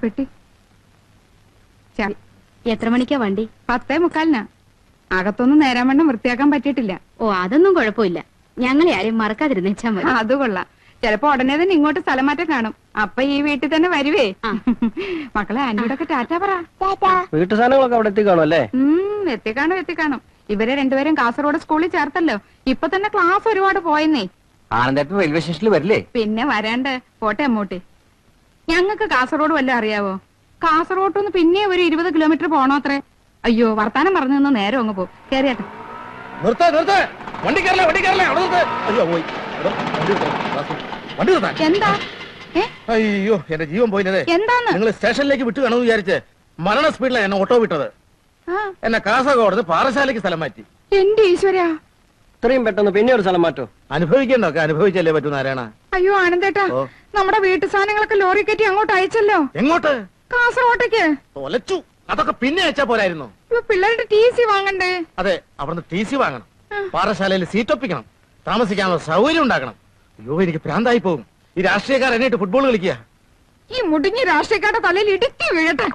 പെട്ടി. എത്ര മണിക്കാ വണ്ടി? പത്തേ മുക്കാലിനാ. അകത്തൊന്നും നേരാൻ വണ്ണം വൃത്തിയാക്കാൻ പറ്റിയിട്ടില്ല. ഓ അതൊന്നും കുഴപ്പമില്ല. ഞങ്ങളെ ആരെയും മറക്കാതിരുന്നേച്ചാ ആ, മതി അത് കൊള്ളാം. ചിലപ്പോ ഉടനെ തന്നെ ഇങ്ങോട്ട് സ്ഥലം മാറ്റം കാണും. അപ്പൊ ഈ വീട്ടിൽ തന്നെ വരുവേ. മക്കളെ ആന്റിയോടൊക്കെ ടാറ്റ പറ. വീട്ടു സാധനങ്ങളൊക്കെ അവിടെ എത്തിക്കാണോ അല്ലേ? ഉം എത്തിക്കാണും എത്തിക്കാണും. ഇവരെ രണ്ടുപേരും കാസർഗോഡ് സ്കൂളിൽ ചേർത്തല്ലോ. ഇപ്പൊ തന്നെ ക്ലാസ് ഒരുപാട് പോയെന്നേ. ആനന്ദ റെയിൽവേ സ്റ്റേഷനിൽ വരില്ലേ? പിന്നെ വരാണ്ട്. പോട്ടെ അമ്മൂട്ടി. ഞങ്ങൾക്ക് കാസർഗോഡ് വല്ല അറിയാവോ? കാസർഗോഡ് നിന്ന് പിന്നെ ഒരു ഇരുപത് കിലോമീറ്റർ പോണോ അത്രേ അയ്യോ വർത്താനം പറഞ്ഞു നിന്ന് നേരം അങ്ങ് പോകും. നിർത്ത നിർത്ത. വണ്ടി കയറല വണ്ടി കയറല അവിടെ നിർത്ത്. അയ്യോ പോയി. വണ്ടി. നിർത്താൻ എന്താ? അയ്യോ എന്റെ ജീവൻ പോയില്ലേ. എന്താണ് നിങ്ങൾ സ്റ്റേഷനിലേക്ക് വിട്ടു കാണുമെന്ന് വിചാരിച്ച് മരണ സ്പീഡിലാണ് എന്നെ ഓട്ടോ വിട്ടത്. എന്നെ കാസർഗോഡ് പാറശാലയ്ക്ക് സ്ഥലം മാറ്റി. എന്റെ ഈശ്വരാ. ഇത്രയും പെട്ടെന്ന് പിന്നെ ഒരു സ്ഥലം മാറ്റോ? അനുഭവിക്കണ്ടൊക്കെ അനുഭവിച്ചല്ലേ പറ്റൂ നാരായണ? അയ്യോ ആനന്ദേട്ടാ. നമ്മുടെ വീട്ടു സാധനങ്ങളൊക്കെ ലോറി കയറ്റി അങ്ങോട്ട് അയച്ചല്ലോ. എങ്ങോട്ട്? കാസർഗോട്ടേക്ക്. തൊലച്ചു. അതൊക്കെ പിന്നെ അയച്ചാ പോരായിരുന്നു. ഇപ്പൊ പിള്ളേരുടെ ടി സി വാങ്ങണ്ടേ? അതെ അവിടുന്ന് ടി സി വാങ്ങണം. പാറശാലയിൽ സീറ്റ് ഒപ്പിക്കണം. താമസിക്കാനുള്ള സൗകര്യം ഉണ്ടാക്കണം. അയ്യോ എനിക്ക് പ്രാന്തായി പോകും. ഈ രാഷ്ട്രീയക്കാർ എന്നിട്ട് ഫുട്ബോൾ കളിക്കുക. ഈ മുടിഞ്ഞ രാഷ്ട്രീയക്കാരുടെ തലയിൽ ഇടുക്കി വീഴട്ടെ.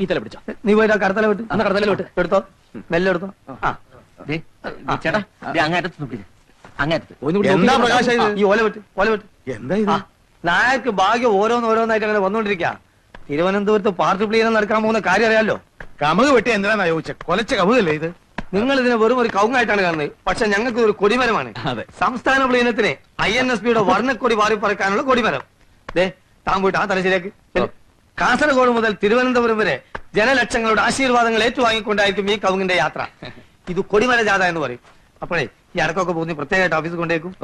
ഈ തല പിടിച്ചോ. നീ പോയിട്ട് ആ കടത്തല വിട്ട്. അന്ന് കടത്തല വിട്ട്. എടുത്തോ. മെല്ലെ എടുത്തോ ആ, ചേട്ടാ ദേ അങ്ങേറ്റത്ത് നോക്കില്ല നായർക്ക് ഭാഗ്യം ഓരോന്ന് ഓരോന്നായിട്ട് അങ്ങനെ തിരുവനന്തപുരത്ത് പാർട്ടി പ്ലീനം നടക്കാൻ പോകുന്ന കാര്യം അറിയാലോ? കമുക് വെട്ടി എന്തിനാ ചോദിച്ചത് കൊലച്ച കമുകല്ലേ ഇത്? നിങ്ങൾ ഇതിനെ വെറും ഒരു കൗങ്ങായിട്ടാണ് കാണുന്നത്. പക്ഷെ ഞങ്ങൾക്ക് ഒരു കൊടിമരമാണ്. സംസ്ഥാന പ്ലീനത്തിന് ഐ എൻ എസ് പിയുടെ വർണക്കൊടി വാരി പറക്കാനുള്ള കൊടിമരം. ദേ താൻ പോയിട്ട് ആ തലശ്ശേരിക്ക് കാസർഗോഡ് മുതൽ തിരുവനന്തപുരം വരെ ജനലക്ഷങ്ങളുടെ ആശീർവാദങ്ങൾ ഏറ്റുവാങ്ങിക്കൊണ്ടായിരിക്കും ഈ കൗങ്ങിന്റെ യാത്ര. ഇത് കൊടിമര ജാഥ എന്ന് പറയും. അപ്പോഴേ ഈ അടക്കമൊക്കെ പോകുന്ന പ്രത്യേകമായിട്ട് ഓഫീസിൽ കൊണ്ടേക്കും.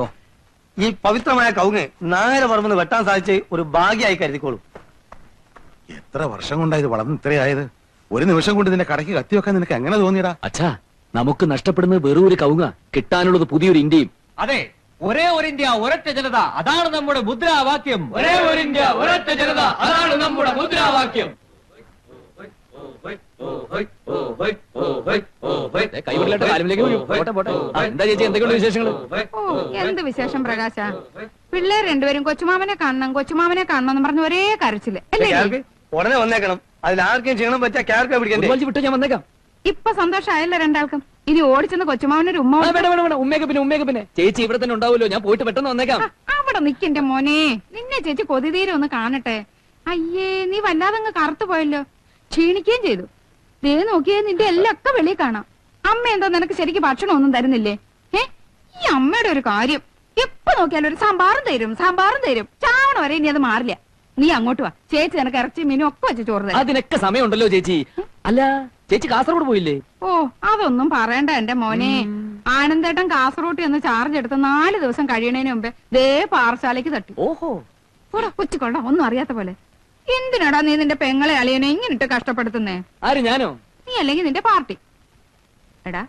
ഈ പവിത്രമായ കവുങ്ങ് നായര പറമ്പെന്ന് വെട്ടാൻ സാധിച്ച് ഒരു ഭാഗ്യമായി കരുതിക്കോളും. എത്ര വർഷം കൊണ്ടാ ഇത് വളർന്ന് ഇത്രയായത്? ഒരു നിമിഷം കൊണ്ട് ഇതിന്റെ കടയ്ക്ക് കത്തി വെക്കാൻ നിനക്ക് എങ്ങനെ തോന്നിയടാ? അച്ഛാ നമുക്ക് നഷ്ടപ്പെടുന്നത് വെറും ഒരു കവുങ്ങ. കിട്ടാനുള്ളത് പുതിയൊരു ഇന്ത്യയും. അതെ ഒരേ ഒരു ഇന്ത്യ ഒരൊറ്റ ജനത. അതാണ് നമ്മുടെ മുദ്രാവാക്യം. ഒരേ ഒരു ഇന്ത്യ ഒരൊറ്റ ജനത. അതാണ് നമ്മുടെ മുദ്രാവാക്യം. കാലുമിലേക്ക്. പോട്ടെ പോട്ടെ എന്താ ചേച്ചി വിശേഷങ്ങൾ എന്ത് വിശേഷം പ്രകാശ പിള്ളേർ രണ്ടുപേരും കൊച്ചുമാമനെ കാണണം കൊച്ചുമാമനെ കാണണം എന്ന് പറഞ്ഞ് ഒരേ കരച്ചിൽ അല്ലേ ഉടനെ വന്നേക്കണം അതിൽ ആർക്കും ക്യാർക്ക് വലിച്ചു വിട്ട് ഞാൻ വന്നേക്കാം ഇപ്പൊ സന്തോഷമായല്ലോ രണ്ടാൾക്കും ഇനി ഓടിച്ചെന്ന് കൊച്ചുമാമനൊരു ഉമ്മ ആ, കൊടുത്ത് വേണ്ട വേണ്ട വേണ്ട ഉമ്മയൊക്കെ പിന്നെ ഉമ്മയൊക്കെ പിന്നെ ചേച്ചി ഇവിടെ തന്നെ ഉണ്ടാവുമല്ലോ ഞാൻ പോയിട്ട് പെട്ടെന്ന് വന്നേക്കാം അവിടെ നിക്കിന്റെ മോനെ നിന്നെ ചേച്ചി കൊതിതീരെ ഒന്ന് കാണട്ടെ അയ്യേ നീ വല്ലാതെ അങ്ങ് കറുത്തു പോയല്ലോ ക്ഷീണിക്കുകയും ചെയ്തു ദേ നോക്കിയേ നിന്റെ എല്ലൊക്കെ ഒക്കെ വെളിയിൽ കാണാം. അമ്മ എന്താ നിനക്ക് ശരിക്ക് ഭക്ഷണം ഒന്നും തരുന്നില്ലേ? ഏ? ഈ അമ്മയുടെ ഒരു കാര്യം. എപ്പോ നോക്കിയാലും ഒരു സാമ്പാറും തരും സാമ്പാറും തരും. ചാവണ വരെ ഇനി അത് മാറില്ല. നീ അങ്ങോട്ട് വാ. ചേച്ചി നിനക്ക് ഇറച്ചി മീനും ഒക്കെ വെച്ച് ചോറ് തരാം. അതിനൊക്കെ സമയമുണ്ടല്ലോ ചേച്ചി. അല്ല ചേച്ചി കാസർഗോഡ് പോയില്ലേ? ഓ അതൊന്നും പറയണ്ട എന്റെ മോനെ. ആനന്ദേട്ടൻ കാസർഗോട്ട് എന്ന് ചാർജ് എടുത്ത് നാല് ദിവസം കഴിയണേന് മുമ്പേ ദേ പാറശാലയ്ക്ക് തട്ടി. ഓഹോ. കൊച്ചിക്കൊണ്ട ഒന്നും അറിയാത്ത പോലെ. എന്തിനാടാ നീ നിന്റെ പെങ്ങളെ അളിയനെ ഇങ്ങനിട്ട് കഷ്ടപ്പെടുത്തുന്നേ? ആര് ഞാനോ? നീ അല്ലെങ്കിൽ നിന്റെ പാർട്ടി. എടാ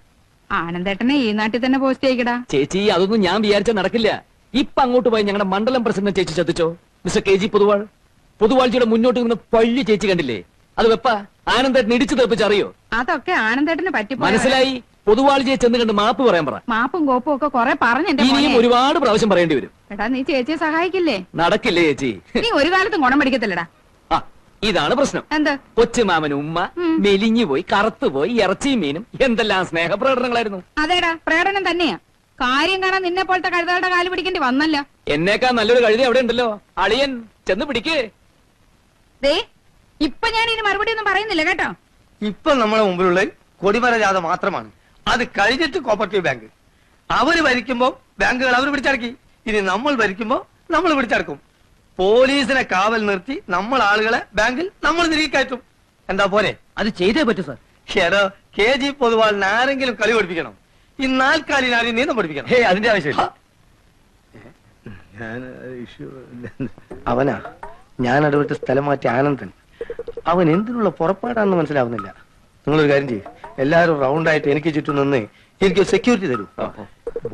ആനന്ദേട്ടനെ ഈ നാട്ടിൽ തന്നെ പോസ്റ്റ് ചെയ്യിക്കടാ. ചേച്ചി അതൊന്നും ഞാൻ വിചാരിച്ച നടക്കില്ല. ഇപ്പൊ അങ്ങോട്ട് പോയി ഞങ്ങളുടെ മണ്ഡലം പ്രസിഡന്റ് ചേച്ചി ചതിച്ചോ? Mister K G Pothuval. പൊതുവാഴ്ചയുടെ മുന്നോട്ട് നിന്ന് പള്ളി ചേച്ചി കണ്ടില്ലേ? അത് വെപ്പ ആനന്ദേട്ടൻ ഇടിച്ചു തെപ്പിച്ചറിയോ അതൊക്കെ ആനന്ദേട്ടന് പറ്റി മനസ്സിലായി? പൊതുവാഴ്ചയെ ചെന്ന് കണ്ട് മാപ്പ് പറയാൻ പറ. മാപ്പും കോപ്പും ഒക്കെ കൊറേ പറഞ്ഞു ഇനിയും ഒരുപാട് പ്രാവശ്യം പറയേണ്ടി വരും. എടാ നീ ചേച്ചിയെ സഹായിക്കില്ലേ? നടക്കില്ലേ ചേച്ചി? നീ ഒരു കാലത്തും ഗുണം പിടിക്കത്തില്ലടാ ആ ഇതാണ് പ്രശ്നം. എന്താ? കൊച്ചുമാമൻ ഉമ്മ. മെലിഞ്ഞു പോയി കറുത്തുപോയി ഇറച്ചിയും മീനും എന്തെല്ലാം സ്നേഹ പ്രകടനങ്ങളായിരുന്നു അതേടാ പ്രകടനം തന്നെയാ. കാര്യം കാണാൻ നിന്നെ പോലത്തെ കഴുതകളുടെ കാൽ പിടിക്കേണ്ടി വന്നല്ല. എന്നേക്കാ നല്ലൊരു കഴുതി അവിടെ ഉണ്ടല്ലോ. അളിയൻ ചെന്ന് പിടിക്കേ. ദേ ഇപ്പൊ ഞാൻ ഇനി മറുപടി ഒന്നും പറയുന്നില്ല കേട്ടോ? ഇപ്പൊ നമ്മളെ മുമ്പിലുള്ള കൊടിമര ജാഥ മാത്രമാണ്. അത് കഴിഞ്ഞിട്ട് കോപ്പറേറ്റീവ് ബാങ്ക് അവർ ഭരിക്കുമ്പോ ബാങ്കുകൾ അവർ പിടിച്ചടക്കി. ഇനി നമ്മൾ ഭരിക്കുമ്പോ നമ്മൾ പിടിച്ചടക്കും. പോലീസിനെ കാവൽ നിർത്തി നമ്മൾ ആളുകളെ ബാങ്കിൽ നമ്മൾ തിരികെ കയറ്റും. എന്താ പോലെ അത് ചെയ്തേ പറ്റൂ സാർ. ഷെറോ കെ ജി പൊതുവാളിന് ആരെങ്കിലും കളി പഠിപ്പിക്കണം. ഈ നാൽക്കാലിന് ആരെയും നീന്തം പഠിപ്പിക്കണം. ഹേ അതിന്റെ ആവശ്യമില്ല. അവനാ. ഞാൻ ഇടപെട്ട് സ്ഥലം മാറ്റി ആനന്ദൻ. അവൻ എന്തിനുള്ള പുറപ്പാടാണെന്ന് മനസ്സിലാവുന്നില്ല. നിങ്ങളൊരു കാര്യം ചെയ്യും. എല്ലാവരും റൗണ്ടായിട്ട് എനിക്ക് ചുറ്റും നിന്ന് എനിക്ക് സെക്യൂരിറ്റി തരൂ.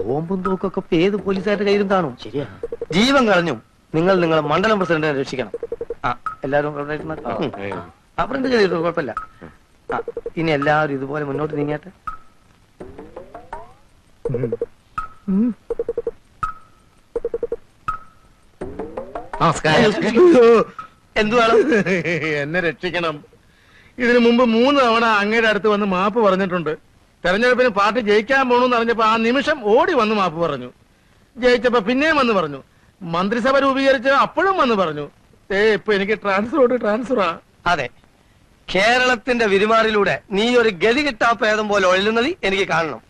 ബോംബും തോക്കൊക്കെ ഏത് പോലീസുകാരുടെ കയ്യിലും കാണും. ശരിയാ. ജീവൻ കളഞ്ഞു നിങ്ങൾ നിങ്ങളെ മണ്ഡലം പ്രസിഡന്റിനെ രക്ഷിക്കണം. ആ. എല്ലാവരും. അവിടെ എന്ത് ചെയ്തിട്ടു കുഴപ്പമില്ല. ആ ഇനി എല്ലാവരും ഇതുപോലെ മുന്നോട്ട് നീങ്ങിയാട്ടെ. നമസ്കാരം. എന്തു എന്നെ രക്ഷിക്കണം. ഇതിനു മുമ്പ് മൂന്ന് തവണ അങ്ങയുടെ അടുത്ത് വന്ന് മാപ്പ് പറഞ്ഞിട്ടുണ്ട്. തെരഞ്ഞെടുപ്പിന് പാർട്ടി ജയിക്കാൻ പോണെന്ന് അറിഞ്ഞപ്പോ ആ നിമിഷം ഓടി വന്ന് മാപ്പ് പറഞ്ഞു. ജയിച്ചപ്പോ പിന്നെയും വന്ന് പറഞ്ഞു. മന്ത്രിസഭ രൂപീകരിച്ച് അപ്പോഴും വന്ന് പറഞ്ഞു ഏ ഇപ്പൊ എനിക്ക് ട്രാൻസ്ഫർ ട്രാൻസ്ഫറാ. അതെ. കേരളത്തിന്റെ വിരുമാറിലൂടെ നീ ഒരു ഗതി കിട്ടാ ഭേദം പോലെ ഒഴുകുന്നത് എനിക്ക് കാണണം.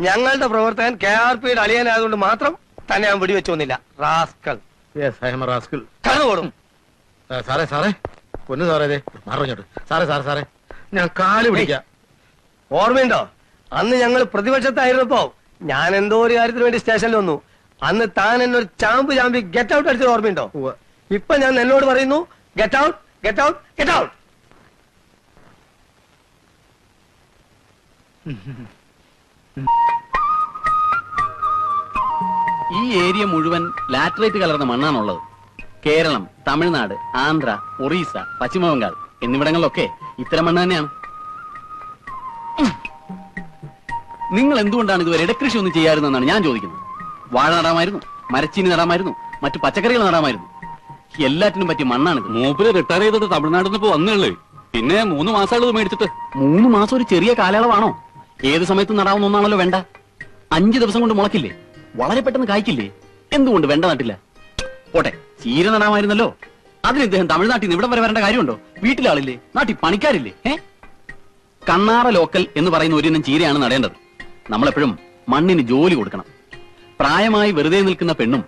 ഞങ്ങളുടെ പ്രവർത്തകൻ കെ ആർ പിയുടെ അളിയനായതുകൊണ്ട് മാത്രം തന്നെ ഞാൻ വെടിവെച്ചു വന്നില്ല റാസ്കൽ എം റാസ്കിൾ കടന്നുപോടും സാറേ സാറേ. പൊന്നു സാറേ ദേ മാറിഞ്ഞോട്ട് സാറേ സാറേ സാറേ. ഞാൻ കാൽ പിടിക്കാം. ഓർമ്മയുണ്ടോ? അന്ന് ഞങ്ങൾ പ്രതിപക്ഷത്തായിരുന്നപ്പോ ഞാൻ എന്തോ ഒരു കാര്യത്തിന് വേണ്ടി സ്റ്റേഷനിൽ വന്നു. അന്ന് താൻ എന്നെ ഒരു ചാമ്പ് ചാമ്പി ഗെറ്റ് ഔട്ട് അടിച്ചത് ഓർമ്മയുണ്ടോ. ഇപ്പൊ ഞാൻ എന്നോട് പറയുന്നു get out get out get out ഈ ഏരിയ മുഴുവൻ ലാറ്ററൈറ്റ് കലർന്ന മണ്ണാണുള്ളത്. കേരളം തമിഴ്നാട് ആന്ധ്ര ഒറീസ പശ്ചിമബംഗാൾ എന്നിവിടങ്ങളിലൊക്കെ ഇത്തരം മണ്ണ് തന്നെയാണ്. നിങ്ങൾ എന്തുകൊണ്ടാണ് ഇതുവരെ ഇടക്കൃഷി ഒന്നും ചെയ്യാറുതെന്നാണ് ഞാൻ ചോദിക്കുന്നത്? വാഴ നടാമായിരുന്നു മരച്ചീനി നടാമായിരുന്നു മറ്റു പച്ചക്കറികൾ നടാമായിരുന്നു. എല്ലാറ്റിനും പറ്റിയ മണ്ണാണ് മൂപ്പര് റിട്ടയർ ചെയ്തിട്ട് തമിഴ്നാട്ടിൽ നിന്ന് ഇപ്പൊ വന്നേള്ളേ പിന്നെ മൂന്ന് മാസമുള്ളത് മേടിച്ചിട്ട്. മൂന്ന് മാസം ഒരു ചെറിയ കാലയളവാണോ? ഏത് സമയത്തും നടാവുന്ന ഒന്നാണല്ലോ വേണ്ട. അഞ്ചു ദിവസം കൊണ്ട് മുളക്കില്ലേ വളരെ പെട്ടെന്ന് കായ്ക്കില്ലേ? എന്തുകൊണ്ട് വേണ്ട നട്ടില്ല പോട്ടെ ചീര നടാമായിരുന്നല്ലോ. അതിന് ഇദ്ദേഹം തമിഴ്നാട്ടിൽ നിന്ന് ഇവിടെ വരെ വരേണ്ട കാര്യമുണ്ടോ? വീട്ടിലാളില്ലേ നാട്ടിൽ പണിക്കാരില്ലേ? ഏ കണ്ണാറ ലോക്കൽ എന്ന് പറയുന്ന ഒരു ഇനം ചീരയാണ് നടേണ്ടത്. നമ്മളെപ്പോഴും മണ്ണിന് ജോലി കൊടുക്കണം. പ്രായമായി വെറുതെ നിൽക്കുന്ന പെണ്ണും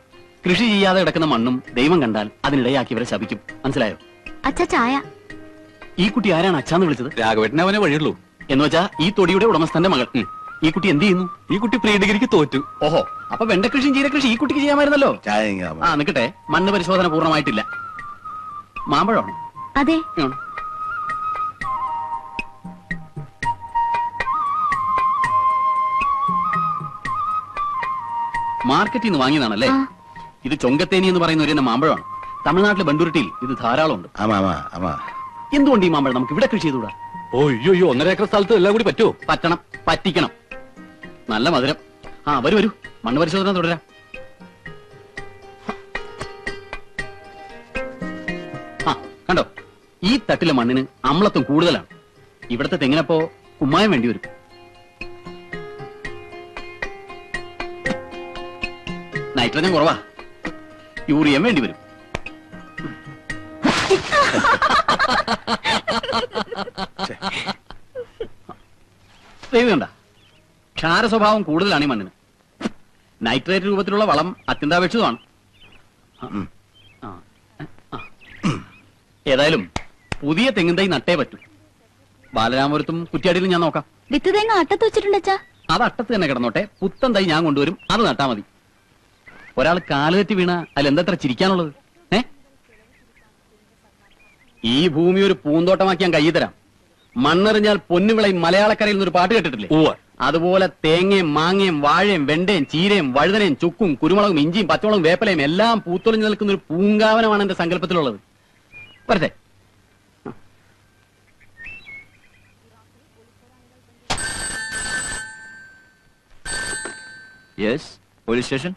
കൃഷി ചെയ്യാതെ കിടക്കുന്ന മണ്ണും ദൈവം കണ്ടാൽ അതിനിടയാക്കിയവരെ ശപിക്കും. മനസ്സിലായോ? അച്ഛ ചായ. ഈ കുട്ടി ആരാണ് അച്ഛാന്ന് വിളിച്ചത്? രാഘവേട്ടനെ അവനെ വഴിയുള്ളൂ. എന്ന് വെച്ചാ ഈ തൊടിയുടെ ഉടമസ്ഥന്റെ മകൾ. ഉം. ഈ കുട്ടി എന്ത് ചെയ്യുന്നു? ഈ കുട്ടി പ്രീ ഡിഗ്രിക്ക് തോറ്റു. ഓഹോ അപ്പൊ വെണ്ടക്കൃഷിയും ചീരകൃഷി ഈ കുട്ടിക്ക് ചെയ്യാമായിരുന്നല്ലോ? ആ നിക്കട്ടെ. മണ്ണ് പരിശോധന പൂർണമായിട്ടില്ല. മാമ്പഴമാണോ? അതെ. ഉം. മാർക്കറ്റിൽ നിന്ന് വാങ്ങിയതാണല്ലേ? ഇത് ചൊങ്കത്തേനി എന്ന് പറയുന്ന ഒരു മാമ്പഴമാണ്. തമിഴ്നാട്ടിലെ ബണ്ടുരുട്ടിയിൽ ഇത് ധാരാളം ഉണ്ട് എന്തുകൊണ്ട് ഈ മാമ്പഴം നമുക്ക് ഇവിടെ കൃഷി ചെയ്തുകൂടാ? ഓ അയ്യോ അയ്യോ ഒന്നര ഏക്കർ സ്ഥലത്ത് എല്ലാം കൂടി പറ്റുമോ? പറ്റണം പറ്റിക്കണം. നല്ല മധുരം. ആ വരൂ വരൂ. മണ്ണ് പരിശോധന തുടരാം. ആ കണ്ടോ? ഈ തട്ടിലെ മണ്ണിന് അമ്ലത്വം കൂടുതലാണ്. ഇവിടത്തെ തെങ്ങിനപ്പോ കുമ്മായം വേണ്ടി വരും. നൈട്രജൻ കുറവാ. യൂറിയം വേണ്ടി വരും. കണ്ട. ക്ഷാര സ്വഭാവം കൂടുതലാണ് ഈ മണ്ണിന്. നൈട്രേറ്റ് രൂപത്തിലുള്ള വളം അത്യന്താപേക്ഷിതമാണ്. ഏതായാലും പുതിയ തെങ്ങിൻ തൈ നട്ടേ പറ്റൂ. ബാലരാമപുരത്തും കുറ്റിയാടിയിലും ഞാൻ നോക്കാം. വിത്ത് തേങ്ങ അട്ടത്ത് വെച്ചിട്ടുണ്ട് അച്ഛാ അത് അട്ടത്ത് തന്നെ കിടന്നോട്ടെ. പുത്തൻ തൈ ഞാൻ കൊണ്ടുവരും. അത് നട്ടാ മതി. ഒരാൾ കാലുതെറ്റി വീണ അതിൽ എന്തത്ര ചിരിക്കാനുള്ളത്? ഏ? ഈ ഭൂമി ഒരു പൂന്തോട്ടമാക്കി ഞാൻ കൈ തരാം. മണ്ണെറിഞ്ഞാൽ പൊന്നുവിളയും മലയാളക്കരയിൽ ഒരു പാട്ട് കേട്ടിട്ടില്ലേ. അതുപോലെ തേങ്ങയും മാങ്ങയും വാഴയും വെണ്ടയും ചീരയും വഴുതനയും ചുക്കും കുരുമുളകും ഇഞ്ചിയും പച്ചമുളകും വേപ്പലയും എല്ലാം പൂത്തൊളിഞ്ഞു നിൽക്കുന്ന ഒരു പൂങ്കാവനമാണ് എന്റെ സങ്കല്പത്തിലുള്ളത്. വരട്ടെ. യെസ് പോലീസ് സ്റ്റേഷൻ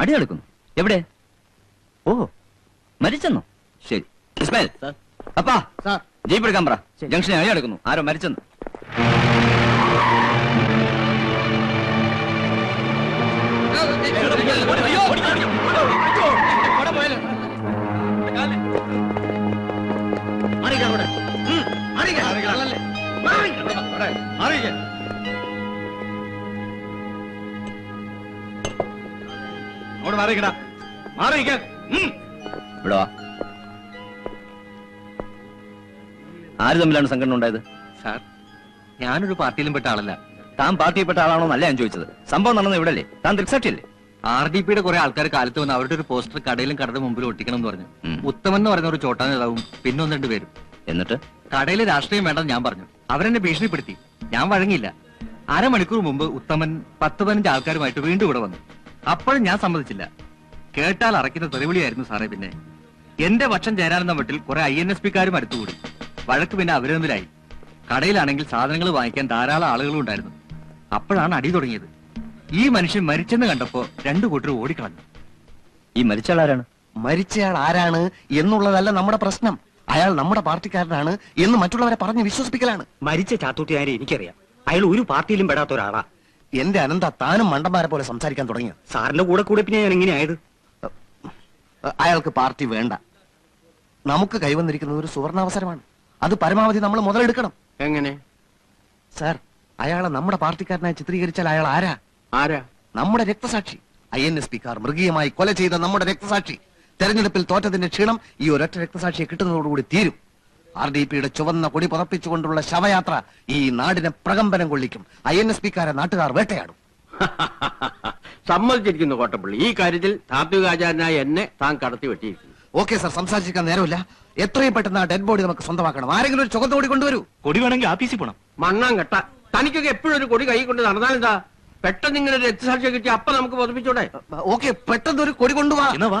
അടി നടക്കുന്നു. എവിടെ? ഓ. മരിച്ചെന്നോ? ശരി. ഇസ്മായിൽ. സാർ. അപ്പാ. ജീപ്പ് എടുക്കാൻ പറ. ജംഗ്ഷനെ അടി നടക്കുന്നു. ആരോ മരിച്ചെന്ന്. ഇവിടെ വാ. ആര് തമ്മിലാണ് സംഘടന ഉണ്ടായത്? സാർ ഞാനൊരു പാർട്ടിയിലും പെട്ട ആളല്ല. താൻ പാർട്ടിയിൽപ്പെട്ട ആളാണോ എന്നല്ല ഞാൻ ചോദിച്ചത്. സംഭവം നടന്നത് ഇവിടെ അല്ലേ താൻ ദൃക്സാക്ഷിയല്ലേ? ആർ ഡി പിയുടെ കുറെ ആൾക്കാർ കാലത്ത് വന്ന് അവരുടെ ഒരു പോസ്റ്റർ കടയിലും കടയുടെ മുമ്പിൽ ഒട്ടിക്കണം എന്ന് പറഞ്ഞു. ഉത്തമൻ എന്ന് പറയുന്ന ഒരു ചോട്ടാ നേതാവും പിന്നെ ഒന്ന് രണ്ട് പേരും. എന്നിട്ട്? കടയിൽ രാഷ്ട്രീയം വേണ്ടെന്ന് ഞാൻ പറഞ്ഞു. അവരെന്നെ ഭീഷണിപ്പെടുത്തി. ഞാൻ വഴങ്ങിയില്ല. അരമണിക്കൂർ മുമ്പ് ഉത്തമൻ പത്ത് പതിനഞ്ച് ആൾക്കാരുമായിട്ട് വീണ്ടും ഇവിടെ വന്നു. അപ്പോഴും ഞാൻ സമ്മതിച്ചില്ല. കേട്ടാൽ അറയ്ക്കുന്ന തെറിവിളിയായിരുന്നു സാറേ പിന്നെ. എന്റെ പക്ഷം ചേരാനെന്ന വീട്ടിൽ കുറെ ഐ എൻ എസ് പിക്കാരും അടുത്തുകൂടി. വഴക്ക് പിന്നെ അവരൊന്നിലായി തമ്മിലായി കടയിലാണെങ്കിൽ സാധനങ്ങൾ വാങ്ങിക്കാൻ ധാരാളം ആളുകളും ഉണ്ടായിരുന്നു. അപ്പോഴാണ് അടി തുടങ്ങിയത്. ഈ മനുഷ്യൻ മരിച്ചെന്ന് കണ്ടപ്പോ രണ്ടു കൂട്ടർ ഓടിക്കളഞ്ഞു. ഈ മരിച്ചയാൾ ആരാണ് മരിച്ചയാൾ ആരാണ് എന്നുള്ളതല്ല നമ്മുടെ പ്രശ്നം. അയാൾ നമ്മുടെ പാർട്ടിക്കാരനാണ് എന്ന് മറ്റുള്ളവരെ പറഞ്ഞ് വിശ്വസിപ്പിക്കലാണ്. മരിച്ച ചാത്തൂട്ടുകാരെ എനിക്കറിയാം. അയാൾ ഒരു പാർട്ടിയിലും പെടാത്ത ഒരാളാ. എന്റെ അനന്ത താനും മണ്ടന്മാരെ പോലെ സംസാരിക്കാൻ തുടങ്ങിയത് സാറിന്റെ കൂടെ കൂടെ പിന്നെ ഞാൻ എങ്ങനെയായത്? അയാൾക്ക് പാർട്ടി വേണ്ട. നമുക്ക് കൈവന്നിരിക്കുന്നത് ഒരു സുവർണാവസരമാണ്. അത് പരമാവധി നമ്മൾ മുതലെടുക്കണം. എങ്ങനെ? സാർ അയാളെ നമ്മുടെ പാർട്ടിക്കാരനായി ചിത്രീകരിച്ചാൽ അയാൾ ആരാ? ആരാ? നമ്മുടെ രക്തസാക്ഷി. ഐ എൻ എസ് പിക്കാർ മൃഗീയമായി കൊല ചെയ്ത നമ്മുടെ രക്തസാക്ഷി. തെരഞ്ഞെടുപ്പിൽ തോറ്റതിന്റെ ക്ഷീണം ഈ ഒരൊറ്റ രക്തസാക്ഷിയെ കിട്ടുന്നതോടുകൂടി തീരും. ആർ ഡി പിയുടെ ചുവന്ന കൊടി പുറപ്പിച്ചുകൊണ്ടുള്ള ശവയാത്ര ഈ നാടിനെ പ്രകമ്പനം കൊള്ളിക്കും. ഐ എൻ എസ് പിക്കാരെ നാട്ടുകാർ വേട്ടയാടും. സമ്മതിച്ചിരിക്കുന്നു കോട്ടപ്പള്ളി. ഈ കാര്യത്തിൽ താത്വികാചാരനായ എന്നെ താൻ കടത്തി വെട്ടിയിരിക്കുന്നു. Okay sir. സംസാരിച്ചിരിക്കാൻ നേരമില്ല. എത്രയും പെട്ടെന്ന് ആ ഡെഡ് ബോഡി നമുക്ക് സ്വന്തമാക്കണം. ആരെങ്കിലും ഒരു ചുവന്ന കൊടി കൊണ്ടുവരൂ. കൊടി വേണമെങ്കിൽ ആഫീസിൽ പോണം. മണ്ണാൻ കെട്ട. തനിക്കൊക്കെ എപ്പോഴും ഒരു കൊടി കൈ കൊണ്ട് നടന്നാലെന്താ പെട്ടെന്ന് ഇങ്ങനെ ഒരു രക്തസാക്ഷിയെ കിട്ടി അപ്പൊ നമുക്ക് പതിപ്പിച്ചോടെ? ഓക്കെ പെട്ടെന്ന് ഒരു കൊടി കൊണ്ടുപോവാ എന്നാ വാ.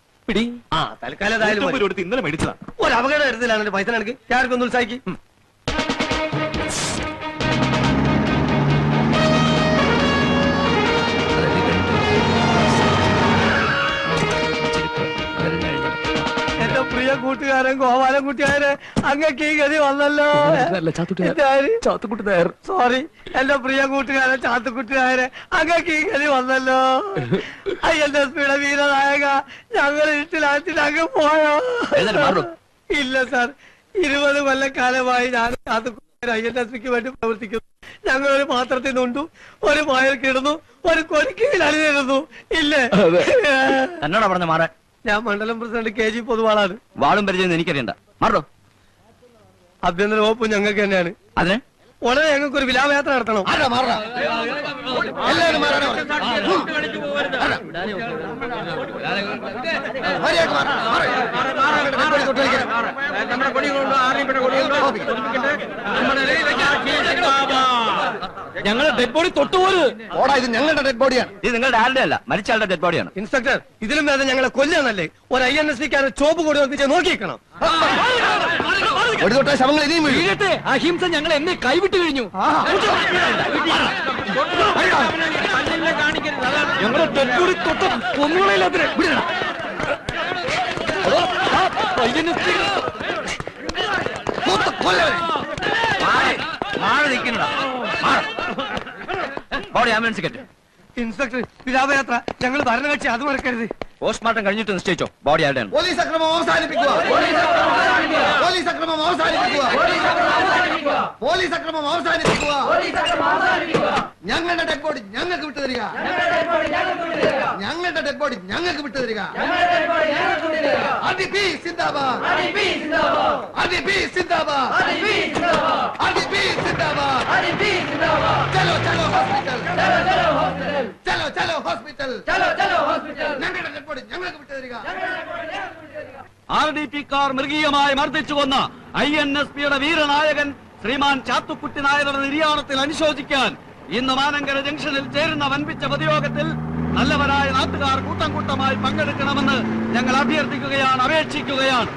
പിടി. ആ തൽക്കാലം ഏതായാലും മതി. ഇന്നലെ മേടിച്ചതാണ് ഒരു അപകടം വരുന്നില്ല പൈസ നടക്ക് ഒന്ന് ഉത്സാഹിക്ക്. പ്രിയ ഗോപാലം ഗോപാലൻ കുട്ടിയാരെ അങ്ങക്ക് ഈ ഗതി വന്നല്ലോ. സോറി എന്റെ പ്രിയ കൂട്ടുകാരൻ ചാത്തുക്കുട്ടിയാരെ അങ്ങക്ക് ഈ ഗതി വന്നല്ലോ. എസ് പിയുടെ വീരനായക ഞങ്ങൾ ഇട്ടിലാറ്റിൽ അങ്ങ് പോയോ. ഇല്ല സാർ. ഇരുപത് കൊല്ലക്കാലമായി ഞാൻ ചാത്തുക്കുട്ടിയാർ ഐ എൻ എസ് പിക്ക് വേണ്ടി പ്രവർത്തിക്കുന്നു. ഞങ്ങൾ ഒരു പാത്രത്തിൽ നിന്നുണ്ടു ഒരു പായൽ കിടന്നു ഒരു കൊരിക്കയിൽ അണിനിരുന്നു. ഇല്ലേ? എന്നോടാ പറഞ്ഞ മാറാൻ. ഞാൻ മണ്ഡലം പ്രസിഡന്റ് കെ ജി പൊതുവാളാണ് വാളും പരിചയം എനിക്കറിയണ്ട മാറോ ആഭ്യന്തര വകുപ്പ് ഞങ്ങൾക്ക് തന്നെയാണ് അതിന് ഉടനെ ഞങ്ങൾക്ക് ഒരു വിലാപയാത്ര നടത്തണം നമ്മുടെ കൊടി കൊണ്ടോ ആറിയുടെ കൊടി കൊണ്ടോ പൊതിപ്പിക്കട്ടെ. നമ്മുടെ രക്തസാക്ഷി ഞങ്ങൾ ഡെഡ് ബോഡി തൊട്ടുപോലും ഓടാ ഇത് ഞങ്ങളുടെ ഡെഡ് ബോഡിയാണ് ഇത് നിങ്ങളുടെ ആരുടെ അല്ല മരിച്ചയാളുടെ ഡെഡ് ബോഡിയാണ് ഇൻസ്പെക്ടർ ഇതിലും വേദന ഞങ്ങളെ കൊല്ലാന്നല്ലേ ഒരു ഐ എൻ എസ് സിക്കാരൻ ചോപ്പ് കൂടി ഒപ്പിച്ച് നോക്കിക്കണം ഒരു തൊട്ട ശവങ്ങൾ ഇനിയും വീഴും. അഹിംസ ഞങ്ങൾ എന്നെ കൈവിട്ട് കഴിഞ്ഞു. ഞങ്ങളെ ഡെഡ് ബോഡി തൊട്ട് കൊന്നുകളയില്ലാത്തിന് കൊത്ത് കൊല്ലവനെ. മാറി നിൽക്കണടാ ബോഡി ആംബുലൻസ് കെട്ട് ഇൻസ്പെക്ടർ വിലാപയാത്ര. ഞങ്ങൾ ഭരണകക്ഷി അത് മറക്കരുത്. പോസ്റ്റ്മോർട്ടം കഴിഞ്ഞിട്ട് നിശ്ചയിച്ചോ. ബോഡി ആരുടെയാണ്? പോലീസ് അക്രമം അവസാനിപ്പിക്കുക. പോലീസ് അക്രമം അവസാനിപ്പിക്കുക. പോലീസ് അക്രമം അവസാനിപ്പിക്കുക. ഞങ്ങളുടെ ഡെക്കോഡ് ഞങ്ങൾക്ക് വിട്ടു തരിക. ഞങ്ങളുടെ ഡെക്കോഡ് ഞങ്ങൾക്ക് വിട്ടു തരിക. RDP സിന്ദാബാദ്. RDP സിന്ദാബാദ്. RDP സിന്ദാബാദ്. ചലോ ചലോ ഹോസ്പിറ്റൽ. ചലോ ചലോ ഹോസ്പിറ്റൽ. ഞങ്ങളുടെ ഡെക്കോഡ് ഞങ്ങൾക്ക് വിട്ടു തരിക. ആർ ഡി പി കാർ മൃഗീയമായി മർദ്ദിച്ചു കൊന്ന ഐ എൻ എസ് പിയുടെ വീരനായകൻ ശ്രീമാൻ ചാത്തുക്കുട്ടി നായരുടെ നിര്യാണത്തിൽ അനുശോചിക്കാൻ ഇന്ന് മാനങ്കര ജംഗ്ഷനിൽ ചേരുന്ന വൻപിച്ച പൊതുയോഗത്തിൽ നല്ലവരായ നാട്ടുകാർ കൂട്ടം കൂട്ടമായി പങ്കെടുക്കണമെന്ന് ഞങ്ങൾ അഭ്യർത്ഥിക്കുകയാണ് അപേക്ഷിക്കുകയാണ്.